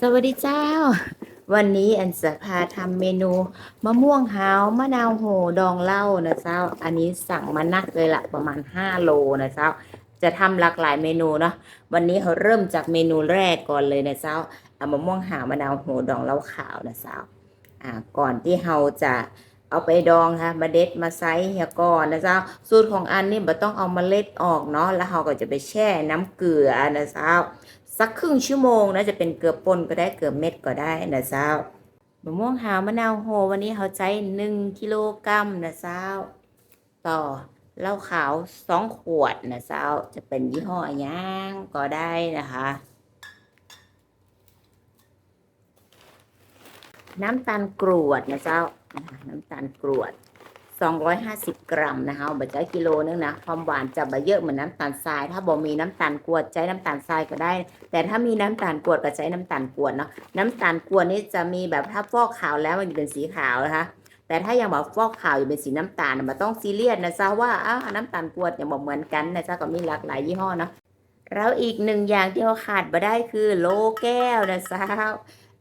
สวัสดีเจ้า วันนี้อันจะพาทำเมนูมะม่วงหาวมะนาวโหดองเหล้านะเจ้า อันนี้สั่งมานักเลยละประมาณ 5 โลนะเจ้า จะทำหลากหลายเมนูเนาะวันนี้เขาเริ่มจากเมนูแรกก่อนเลยนะเจ้าเอามะม่วงหาวมะนาวโหดองเหล้าขาวนะเจ้าอ่าก่อนที่เราจะเอาไปดองค่ะมาเด็ดมาไซส์เฮียก่อนนะเจ้าสูตรของอันนี่บ่ต้องเอาเมล็ดออกเนาะแล้วเราก็จะไปแช่น้ำเกลือนะเจ้า สักครึ่งชั่วโมงนะจะเป็นเกลือป่นก็ได้เกลือเม็ดก็ได้นะเจ้ามะม่วงหาวมะนาวโหวันนี้เขาใช้หนึ่งกิโลกรัมนะเจ้า ต่อเหล้าขาวสองขวดนะเจ้าจะเป็นยี่ห้อย่างก็ได้นะคะน้ำตาลกรวดนะเจ้า น้ำตาลกรวด 250 กรัมนะคะเอาไปใช้กิโลนึงนะความหวานจะบะเยอะเหมือนน้ำตาลทราย ถ้าบ่มีน้ำตาลกวดใช้น้ำตาลทรายก็ได้ แต่ถ้ามีน้ำตาลกวดก็ใช้น้ำตาลกวดเนาะน้ำตาลกวดนี่จะมีแบบถ้าฟอกขาวแล้วมันจะเป็นสีขาวนะคะแต่ถ้ายังบอกฟอกขาวอยู่เป็นสีน้ำตาลน่ะมันต้องซีเรียสนะจ๊ะว่าอ้าวน้ำตาลกวดยังบอกเหมือนกันนะจ๊ะก็มีหลากหลายยี่ห้อเนาะแล้วอีกหนึ่งอย่างที่เขาขาดมาได้คือโลแก้วนะจ๊ะ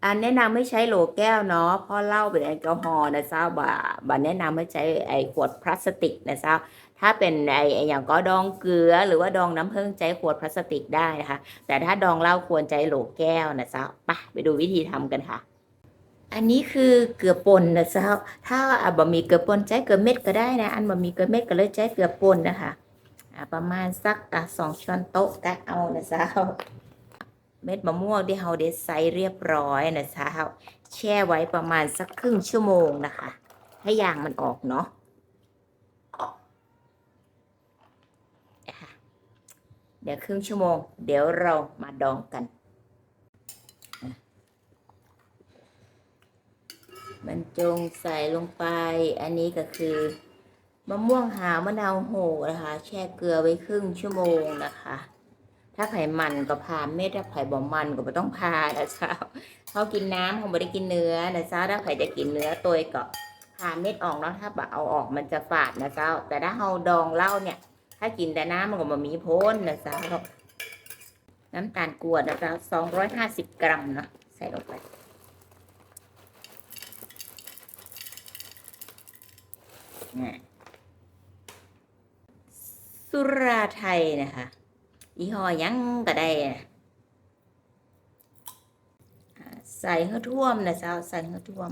อันแนะนำไม่ใช้โหลแก้วเนาะเพราะเหล้าเป็นแอลกอฮอล์นะเจ้าบ่าบ่าแนะนำให้ใช้ไอ้ขวดพลาสติกนะเจ้าถ้าเป็นไอ้อย่างก็ดองเกลือ หรือว่าดองน้ำผึ้งใช้ขวดพลาสติกได้นะคะ แต่ถ้าดองเหล้าควรใช้โหลแก้วนะเจ้าไปไปดูวิธีทำกันค่ะ อันนี้คือเกลือป่นนะเจ้าถ้าอะบะหมี่เกลือป่นใช้เกลือเม็ดก็ได้นะอันบะหมี่เกลือเม็ดก็เลยใช้เกลือป่นนะคะประมาณสักสองช้อนโต๊ะก็เอานะเจ้า เม็ดมะม่วงที่เราเด็ดไซส์เรียบร้อยนะจ้าแช่ไว้ประมาณสักครึ่งชั่วโมงนะคะ ให้ยางมันออกเนาะเดี๋ยวครึ่งชั่วโมง เดี๋ยวเรามาดองกันบรรจงใส่ลงไป อันนี้ก็คือมะม่วงหาวมะนาวโหนะคะ แช่เกลือไว้ครึ่งชั่วโมงนะคะ ถ้าไผ่มันก็พาเม็ดถ้าไผ่บ่มันก็ไม่ต้องพานะเจ้าเขากินน้ำเขาไม่ได้กินเนื้อนะเจ้าถ้าใครจะกินเนื้อตัวก็พาเม็ดออกเนาะถ้าแบบเอาออกมันจะฝาดนะเจ้า แต่ถ้าเราดองเหล้าเนี่ย ถ้ากินแต่น้ำมันก็มามีพ้นนะเจ้าน้ำตาลกวดนะเจ้าสองร้อยห้าสิบกรัมเนาะใส่ลงไปน่สุราไทยนะคะ ยี่ห้อยังก็ได้ใส่ให้ท่วมนะเจ้าใส่ให้ท่วม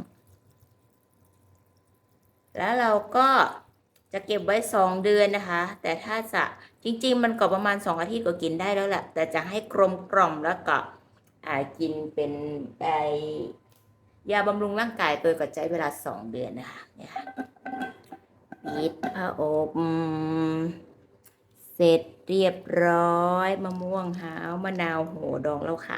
แล้วเราก็จะเก็บไว้สองเดือนนะคะ แต่ถ้าจะจริง ๆ มันก็ประมาณสองอาทิตย์ก็กินได้แล้วแหละแต่จะให้กลมกล่อมแล้วก็กินเป็นไอยาบำรุงร่างกายตัวก็ใช้เวลาสองเดือนนะคะเนี่ยค่ะปิดผ้าอบ เสร็จเรียบร้อยมะม่วงหาวมะนาวโหดองแล้วค่ะ